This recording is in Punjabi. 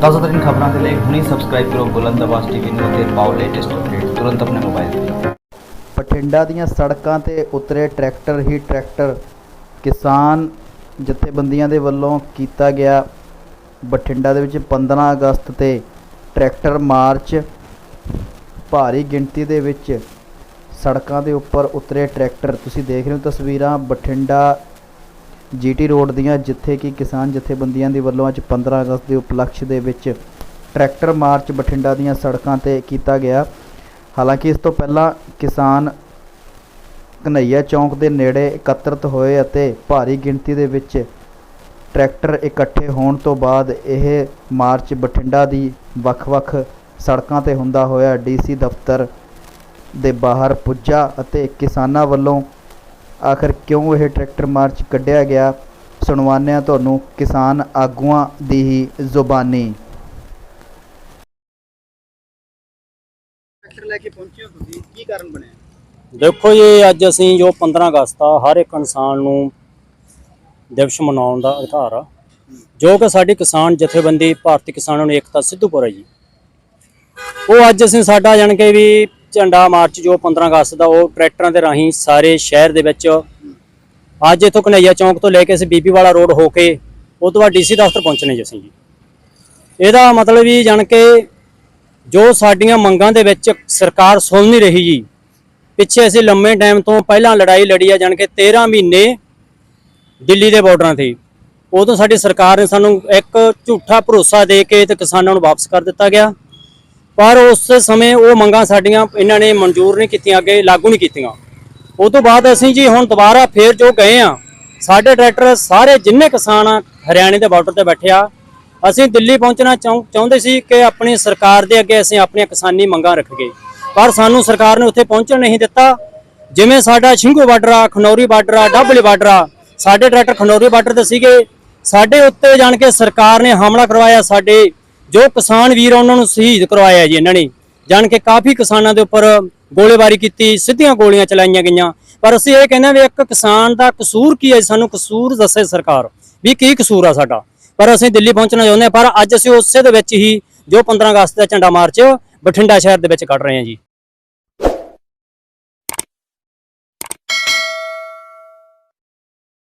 ਤਾਜ਼ਾ ਖਬਰਾਂ ਦੇ ਲਈ ਹੁਣੀ ਸਬਸਕ੍ਰਾਈਬ ਕਰੋ ਬੁਲੰਦ ਆਵਾਜ਼ ਟੀਵੀ ਨੂੰ ਅਤੇ ਪਾਓ ਲੇਟੈਸਟ ਅਪਡੇਟ ਤੁਰੰਤ ਆਪਣੇ ਮੋਬਾਈਲ ਤੇ। ਬਠਿੰਡਾ ਦੀਆਂ ਸੜਕਾਂ ਤੇ ਉਤਰੇ ਟਰੈਕਟਰ ਹੀ ਟਰੈਕਟਰ। ਕਿਸਾਨ ਜਥੇਬੰਦੀਆਂ ਦੇ ਵੱਲੋਂ ਕੀਤਾ ਗਿਆ ਬਠਿੰਡਾ ਦੇ ਵਿੱਚ 15 ਅਗਸਤ ਤੇ ਟਰੈਕਟਰ ਮਾਰਚ। ਭਾਰੀ ਗਿਣਤੀ ਦੇ ਵਿੱਚ ਸੜਕਾਂ ਦੇ ਉੱਪਰ ਉਤਰੇ ਟਰੈਕਟਰ। ਤੁਸੀਂ ਦੇਖ ਰਹੇ ਹੋ ਤਸਵੀਰਾਂ ਬਠਿੰਡਾ ਜੀਟੀ ਰੋਡ ਦੀਆਂ ਜਿੱਥੇ ਕਿ ਕਿਸਾਨ ਜਥੇਬੰਦੀਆਂ ਦੇ ਵੱਲੋਂ ਅੱਜ 15 ਅਗਸਤ ਦੇ ਉਪਲਕਸ਼ ਦੇ ਵਿੱਚ ਟਰੈਕਟਰ ਮਾਰਚ ਬਠਿੰਡਾ ਦੀਆਂ ਸੜਕਾਂ ਤੇ ਕੀਤਾ ਗਿਆ। ਹਾਲਾਂਕਿ ਇਸ ਤੋਂ ਪਹਿਲਾਂ ਕਿਸਾਨ ਕਨਈਆ ਚੌਂਕ ਦੇ ਨੇੜੇ ਇਕੱਤਰਤ ਹੋਏ ਅਤੇ ਭਾਰੀ ਗਿਣਤੀ ਦੇ ਵਿੱਚ ਟਰੈਕਟਰ ਇਕੱਠੇ ਹੋਣ ਤੋਂ ਬਾਅਦ ਇਹ ਮਾਰਚ ਬਠਿੰਡਾ ਦੀ ਵੱਖ-ਵੱਖ ਸੜਕਾਂ ਤੇ ਹੁੰਦਾ ਹੋਇਆ ਡੀਸੀ ਦਫ਼ਤਰ ਦੇ ਬਾਹਰ ਪੁੱਜਾ ਅਤੇ ਕਿਸਾਨਾਂ ਵੱਲੋਂ ਆਖਰ ਕਿਉਂ ਇਹ ਟਰੈਕਟਰ ਮਾਰਚ ਕੱਢਿਆ ਗਿਆ? ਸੁਣਵਾਉਂਦੇ ਹਾਂ ਤੁਹਾਨੂੰ ਕਿਸਾਨ ਆਗੂਆਂ ਦੀ ਹੀ ਜ਼ੁਬਾਨੀ। ਟਰੈਕਟਰ ਲੈ ਕੇ ਪਹੁੰਚੇ ਹੋ ਤੁਸੀਂ ਕੀ ਕਾਰਨ ਬਣਿਆ? ਦੇਖੋ ਜੀ ਅੱਜ ਅਸੀਂ ਜੋ 15 ਅਗਸਤ ਆ ਹਰ ਇੱਕ ਇਨਸਾਨ ਨੂੰ ਦਿਵਸ ਮਨਾਉਣ ਦਾ ਅਧਿਕਾਰ ਆ। ਜੋ ਕਿ ਸਾਡੀ ਕਿਸਾਨ ਜਥੇਬੰਦੀ ਭਾਰਤੀ ਕਿਸਾਨਾਂ ਨੂੰ ਏਕਤਾ ਸਿੱਧੂਪੁਰ ਹੈ ਜੀ। ਉਹ ਅੱਜ ਅਸੀਂ ਸਾਡਾ ਜਾਣ ਕੇ ਵੀ ਝੰਡਾ ਮਾਰਚ ਜੋ 15 ਅਗਸਤ ਦਾ ਉਹ ਟਰੈਕਟਰਾਂ ਦੇ ਰਾਹੀਂ ਸਾਰੇ ਸ਼ਹਿਰ ਦੇ ਵਿੱਚ ਅੱਜ ਇਥੋਂ ਕਨਈਆ ਚੌਂਕ ਤੋਂ ਲੈ ਕੇ ਅਸੀਂ ਬੀਬੀ ਵਾਲਾ ਰੋਡ ਹੋ ਕੇ ਉਹ ਤੋਂ ਬਾਅਦ ਡੀਸੀ ਦਫ਼ਤਰ ਪਹੁੰਚਣੇ ਜੀ ਅਸੀਂ ਜੀ। ਇਹਦਾ ਮਤਲਬ ਵੀ ਜਾਣ ਕੇ ਜੋ ਸਾਡੀਆਂ ਮੰਗਾਂ ਦੇ ਵਿੱਚ ਸਰਕਾਰ ਸੁਣ ਨਹੀਂ ਰਹੀ ਜੀ, ਪਿੱਛੇ ਅਸੀਂ ਲੰਮੇ ਟਾਈਮ ਤੋਂ ਪਹਿਲਾਂ ਲੜਾਈ ਲੜੀ ਆ ਜਾਣ ਕੇ 13 ਮਹੀਨੇ ਦਿੱਲੀ ਦੇ ਬਾਰਡਰਾਂ ਤੇ। ਉਦੋਂ ਸਾਡੀ ਸਰਕਾਰ ਨੇ ਸਾਨੂੰ ਇੱਕ ਝੂਠਾ ਭਰੋਸਾ ਦੇ ਕੇ ਤੇ ਕਿਸਾਨਾਂ ਨੂੰ ਵਾਪਸ ਕਰ ਦਿੱਤਾ ਗਿਆ। ਪਰ ਉਸ ਸਮੇਂ ਉਹ ਮੰਗਾਂ ਸਾਡੀਆਂ ਇਹਨਾਂ ਨੇ ਮਨਜ਼ੂਰ ਨਹੀਂ ਕੀਤੀਆਂ, ਅੱਗੇ ਲਾਗੂ ਨਹੀਂ ਕੀਤੀਆਂ। ਉਹ ਤੋਂ ਬਾਅਦ ਅਸੀਂ ਜੀ ਹੁਣ ਦੁਬਾਰਾ ਫੇਰ ਜੋ ਗਏ ਆ ਸਾਡੇ ਟਰੈਕਟਰ ਸਾਰੇ ਜਿੰਨੇ ਕਿਸਾਨ ਹਰਿਆਣੇ ਦੇ ਬਾਰਡਰ ਤੇ ਬੈਠੇ ਆ, ਅਸੀਂ ਦਿੱਲੀ ਪਹੁੰਚਣਾ ਚਾਹੁੰ- ਚਾਹੁੰਦੇ ਸੀ ਕਿ ਆਪਣੀ ਸਰਕਾਰ ਦੇ ਅੱਗੇ ਅਸੀਂ ਆਪਣੀਆਂ ਕਿਸਾਨੀ ਮੰਗਾਂ ਰੱਖੀਏ। ਪਰ ਸਾਨੂੰ ਸਰਕਾਰ ਨੇ ਉੱਥੇ ਪਹੁੰਚਣ ਨਹੀਂ ਦਿੱਤਾ। ਜਿਵੇਂ ਸਾਡਾ ਸਿੰਘੂ ਬਾਰਡਰ ਆ, ਖਨੌਰੀ ਬਾਰਡਰ ਆ, ਡੱਬਲੀ ਬਾਰਡਰ ਆ, ਸਾਡੇ ਟਰੈਕਟਰ ਖਨੌਰੀ ਬਾਰਡਰ ਤੇ ਸੀਗੇ। ਸਾਡੇ ਉੱਤੇ ਜਾਣ ਕੇ ਸਰਕਾਰ ਨੇ ਹਮਲਾ ਕਰਵਾਇਆ, ਸਾਡੇ ਜੋ ਕਿਸਾਨ ਵੀਰ ਆ, ਉਹਨਾਂ ਨੂੰ ਸ਼ਹੀਦ ਕਰਵਾਇਆ ਜੀ ਇਹਨਾਂ ਨੇ ਜਾਣ ਕੇ ਕਾਫੀ ਕਿਸਾਨਾਂ ਦੇ ਉੱਪਰ ਗੋਲੀਬਾਰੀ ਕੀਤੀ ਸਿੱਧੀਆਂ ਗੋਲੀਆਂ ਚਲਾਈਆਂ ਗਈਆਂ। ਪਰ ਅਸੀਂ ਇਹ ਕਹਿੰਦੇ ਹਾਂ ਵੀ ਇੱਕ ਕਿਸਾਨ ਦਾ ਕਸੂਰ ਕੀ ਹੈ ਸਾਨੂੰ ਕਸੂਰ ਦੱਸੇ ਸਰਕਾਰ ਵੀ ਕੀ ਕਸੂਰ ਆ ਸਾਡਾ। ਪਰ ਅਸੀਂ ਦਿੱਲੀ ਪਹੁੰਚਣਾ ਚਾਹੁੰਦੇ ਹਾਂ ਪਰ ਅੱਜ ਅਸੀਂ ਉਸੇ ਦੇ ਵਿੱਚ ਹੀ ਜੋ 15 ਅਗਸਤ ਦਾ ਝੰਡਾ ਮਾਰਚ ਬਠਿੰਡਾ ਸ਼ਹਿਰ ਦੇ ਵਿੱਚ ਕੱਢ ਰਹੇ ਹਾਂ ਜੀ।